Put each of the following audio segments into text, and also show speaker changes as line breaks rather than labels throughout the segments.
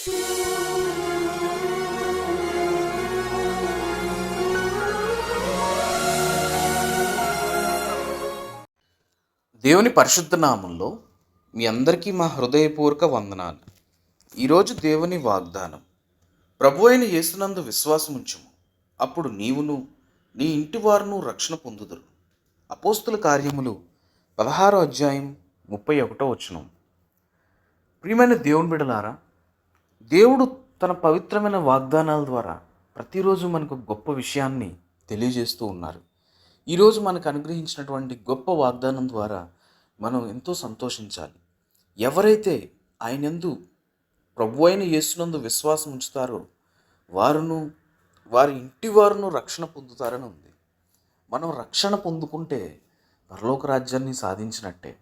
దేవుని పరిశుద్ధ నామంలో మీ అందరికీ మా హృదయపూర్వక వందనాలు. ఈరోజు దేవుని వాగ్దానం ప్రభు అయిన యేసునందు విశ్వాసముంచుము. అప్పుడు నీవును నీ ఇంటి వారును రక్షణ పొందుదురు. అపోస్తుల కార్యములు పదహారో అధ్యాయం ముప్పై ఒకటో వచనం. ప్రియమైన దేవుని బిడలారా దేవుడు తన పవిత్రమైన వాగ్దానాల ద్వారా ప్రతిరోజు మనకు గొప్ప విషయాన్ని తెలియజేస్తూ ఉన్నారు. ఈరోజు మనకు అనుగ్రహించినటువంటి గొప్ప వాగ్దానం ద్వారా మనం ఎంతో సంతోషించాలి. ఎవరైతే ఆయనందు ప్రభు అయిన యేసునందు విశ్వాసం ఉంచుతారో వారును వారి ఇంటి వారును రక్షణ పొందుతారని ఉంది. మనం రక్షణ పొందుకుంటే పరలోక రాజ్యాన్ని సాధించినట్టే.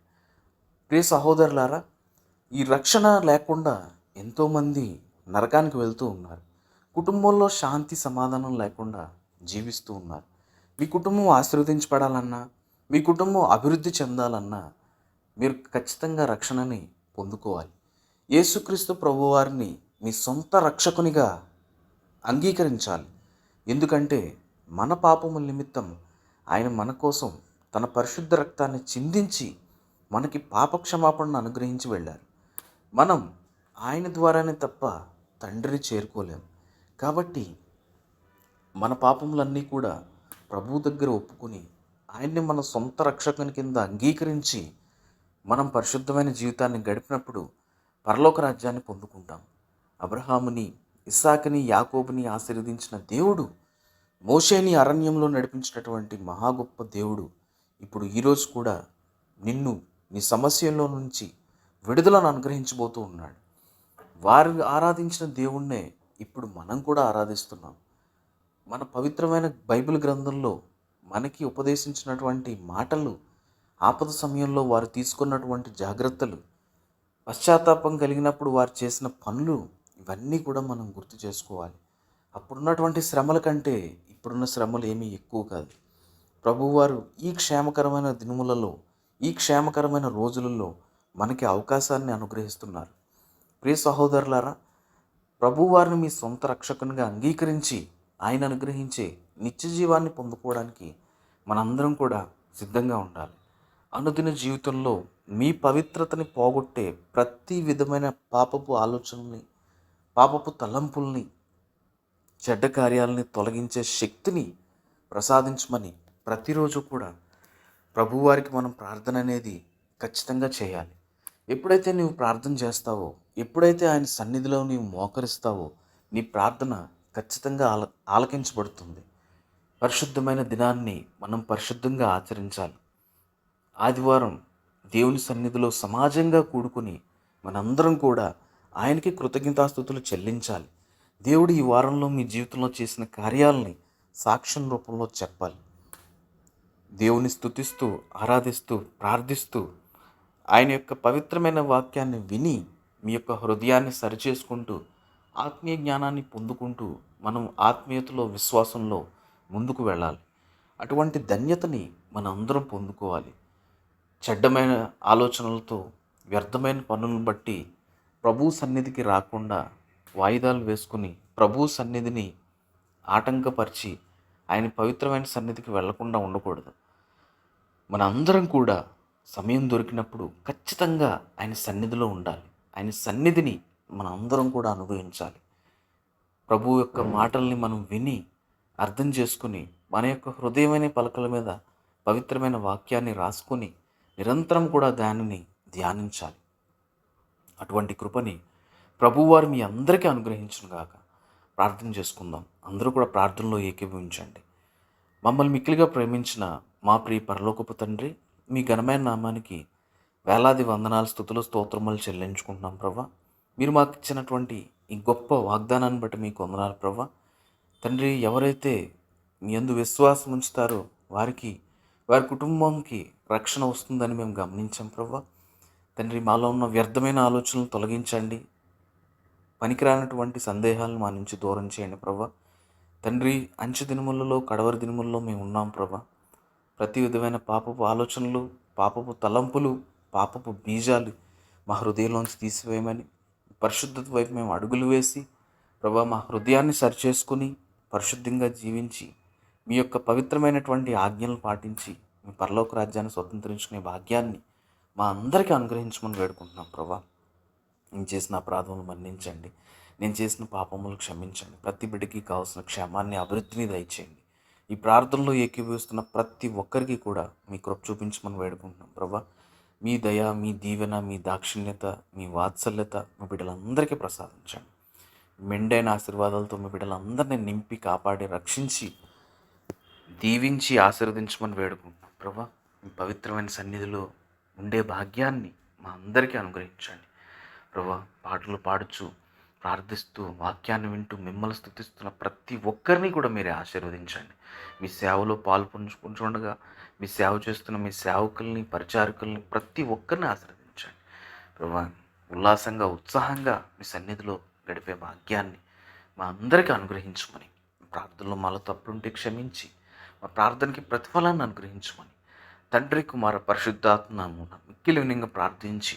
ప్రియ సహోదరులారా ఈ రక్షణ లేకుండా ఎంతోమంది నరకానికి వెళ్తూ ఉన్నారు. కుటుంబంలో శాంతి సమాధానం లేకుండా జీవిస్తూ ఉన్నారు. మీ కుటుంబం ఆశీర్వదించబడాలన్నా మీ కుటుంబం అభివృద్ధి చెందాలన్నా మీరు ఖచ్చితంగా రక్షణని పొందుకోవాలి. యేసుక్రీస్తు ప్రభువారిని మీ సొంత రక్షకునిగా అంగీకరించాలి. ఎందుకంటే మన పాపముల నిమిత్తం ఆయన మన కోసం తన పరిశుద్ధ రక్తాన్ని చిందించి మనకి పాపక్షమాపణను అనుగ్రహించి వెళ్ళారు. మనం ఆయన ద్వారానే తప్ప తండ్రిని చేరుకోలేం. కాబట్టి మన పాపములన్నీ కూడా ప్రభు దగ్గర ఒప్పుకొని ఆయన్ని మన సొంత రక్షకుని కింద అంగీకరించి మనం పరిశుద్ధమైన జీవితాన్ని గడిపినప్పుడు పరలోక రాజ్యాన్ని పొందుకుంటాం. అబ్రహాముని ఇస్సాకుని యాకోబుని ఆశీర్వదించిన దేవుడు మోషేని అరణ్యంలో నడిపించినటువంటి మహా గొప్ప దేవుడు ఇప్పుడు ఈరోజు కూడా నిన్ను నీ సమస్యల్లో నుంచి విడుదలను అనుగ్రహించబోతూ ఉన్నాడు. వారు ఆరాధించిన దేవుణ్ణే ఇప్పుడు మనం కూడా ఆరాధిస్తున్నాం. మన పవిత్రమైన బైబిల్ గ్రంథంలో మనకి ఉపదేశించినటువంటి మాటలు ఆపద సమయంలో వారు తీసుకున్నటువంటి జాగ్రత్తలు పశ్చాత్తాపం కలిగినప్పుడు వారు చేసిన పనులు ఇవన్నీ కూడా మనం గుర్తు చేసుకోవాలి. అప్పుడున్నటువంటి శ్రమల కంటే ఇప్పుడున్న శ్రమలు ఏమీ ఎక్కువ కాదు. ప్రభువారు ఈ క్షేమకరమైన దినములలో ఈ క్షేమకరమైన రోజులలో మనకి అవకాశాన్ని అనుగ్రహిస్తున్నారు. ప్రియ సహోదరులారా ప్రభువారిని మీ సొంత రక్షకునిగా అంగీకరించి ఆయన అనుగ్రహించే నిత్య జీవాన్ని పొందుకోవడానికి మనందరం కూడా సిద్ధంగా ఉండాలి. అనుదిన జీవితంలో మీ పవిత్రతని పోగొట్టే ప్రతి విధమైన పాపపు ఆలోచనల్ని పాపపు తలంపుల్ని చెడ్డ కార్యాలని తొలగించే శక్తిని ప్రసాదించమని ప్రతిరోజు కూడా ప్రభువారికి మనం ప్రార్థన అనేది ఖచ్చితంగా చేయాలి. ఎప్పుడైతే నువ్వు ప్రార్థన చేస్తావో ఎప్పుడైతే ఆయన సన్నిధిలో నీవు మోకరిస్తావో నీ ప్రార్థన ఖచ్చితంగా ఆల ఆలకించబడుతుంది. పరిశుద్ధమైన దినాన్ని మనం పరిశుద్ధంగా ఆచరించాలి. ఆదివారం దేవుని సన్నిధిలో సమాజంగా కూడుకుని మనందరం కూడా ఆయనకి కృతజ్ఞతాస్థుతులు చెల్లించాలి. దేవుడు ఈ వారంలో మీ జీవితంలో చేసిన కార్యాలని సాక్ష్యం రూపంలో చెప్పాలి. దేవుని స్థుతిస్తూ ఆరాధిస్తూ ప్రార్థిస్తూ ఆయన యొక్క పవిత్రమైన వాక్యాన్ని విని మీ యొక్క హృదయాన్ని సరిచేసుకుంటూ ఆత్మీయ జ్ఞానాన్ని పొందుకుంటూ మనం ఆత్మీయతలో విశ్వాసంలో ముందుకు వెళ్ళాలి. అటువంటి ధన్యతని మనం అందరం పొందుకోవాలి. చెడ్డమైన ఆలోచనలతో వ్యర్థమైన పనులను బట్టి ప్రభు సన్నిధికి రాకుండా వాయిదాలు వేసుకుని ప్రభు సన్నిధిని ఆటంకపరిచి ఆయన పవిత్రమైన సన్నిధికి వెళ్ళకుండా ఉండకూడదు. మన అందరం కూడా సమయం దొరికినప్పుడు ఖచ్చితంగా ఆయన సన్నిధిలో ఉండాలి. ఆయన సన్నిధిని మన అందరం కూడా అనుభవించాలి. ప్రభు యొక్క మాటల్ని మనం విని అర్థం చేసుకుని మన యొక్క హృదయమైన పలకల మీద పవిత్రమైన వాక్యాన్ని రాసుకొని నిరంతరం కూడా దానిని ధ్యానించాలి. అటువంటి కృపని ప్రభువారు మీ అందరికీ అనుగ్రహించునుగాక ప్రార్థన చేసుకుందాం. అందరూ కూడా ప్రార్థనలో ఏకీభవించండి. మమ్మల్ని మిక్కిలిగా ప్రేమించిన మా ప్రియ పరలోకపు తండ్రి మీ ఘనమైన నామానికి వేలాది వందనాల స్థుతులు స్తోత్రములు చెల్లించుకుంటున్నాం ప్రభా. మీరు మాకు ఇచ్చినటువంటి ఈ గొప్ప వాగ్దానాన్ని బట్టి మీకు వందనాలు ప్రభా. తండ్రి ఎవరైతే మీ అందు విశ్వాసం ఉంచుతారో వారికి వారి కుటుంబంకి రక్షణ వస్తుందని మేము గమనించాం ప్రభా. తండ్రి మాలో ఉన్న వ్యర్థమైన ఆలోచనలు తొలగించండి. పనికిరానటువంటి సందేహాలను మా నుంచి దూరం చేయండి ప్రభా. తండ్రి అంచె దినములలో కడవరి దినములలో మేము ఉన్నాం ప్రభా. ప్రతి విధమైన పాపపు ఆలోచనలు పాపపు తలంపులు పాపపు బీజాలు మా హృదయంలోంచి తీసివేయమని పరిశుద్ధత వైపు మేము అడుగులు వేసి ప్రభా మా హృదయాన్ని సరిచేసుకుని పరిశుద్ధంగా జీవించి మీ యొక్క పవిత్రమైనటువంటి ఆజ్ఞలను పాటించి మీ పరలోక రాజ్యాన్ని స్వతంత్రించుకునే భాగ్యాన్ని మా అందరికీ అనుగ్రహించమని వేడుకుంటున్నాం ప్రభా. నేను చేసిన అపరాధములు మన్నించండి. నేను చేసిన పాపములు క్షమించండి. ప్రతి బిడ్డకి కావాల్సిన క్షేమాన్ని అభివృద్ధిని దయచేయండి. ఈ ప్రార్థనలో ఏకీభవిస్తున్న ప్రతి ఒక్కరికి కూడా మీ కృప చూపించమని వేడుకుంటున్నాం ప్రభా. మీ దయ మీ దీవెన మీ దాక్షిణ్యత మీ వాత్సల్యత మీ బిడ్డలందరికీ ప్రసాదించండి. మెండైన ఆశీర్వాదాలతో మీ బిడ్డలందరినీ నింపి కాపాడి రక్షించి దీవించి ఆశీర్వదించమని వేడుకుంటున్నాం. ప్రభా మీ పవిత్రమైన సన్నిధిలో ఉండే భాగ్యాన్ని మా అందరికీ అనుగ్రహించండి. ప్రభా పాటలు పాడుచు ప్రార్థిస్తూ వాక్యాన్ని వింటూ మిమ్మల్ని స్థుతిస్తున్న ప్రతి ఒక్కరిని కూడా మీరే ఆశీర్వదించండి. మీ సేవలో పాల్పంచుకుంటుండగా మీ సేవ చేస్తున్న మీ సేవకుల్ని పరిచారకుల్ని ప్రతి ఒక్కరిని ఆశీర్వదించండి. ప్రభా ఉల్లాసంగా ఉత్సాహంగా మీ సన్నిధిలో గడిపే భాగ్యాన్ని మా అందరికీ అనుగ్రహించమని ప్రార్థనలో మాలో తప్పులుంటే క్షమించి మా ప్రార్థనకి ప్రతిఫలాన్ని అనుగ్రహించమని తండ్రి కుమార పరిశుద్ధాత్మ నామమున మిక్కిలి వినంగా ప్రార్థించి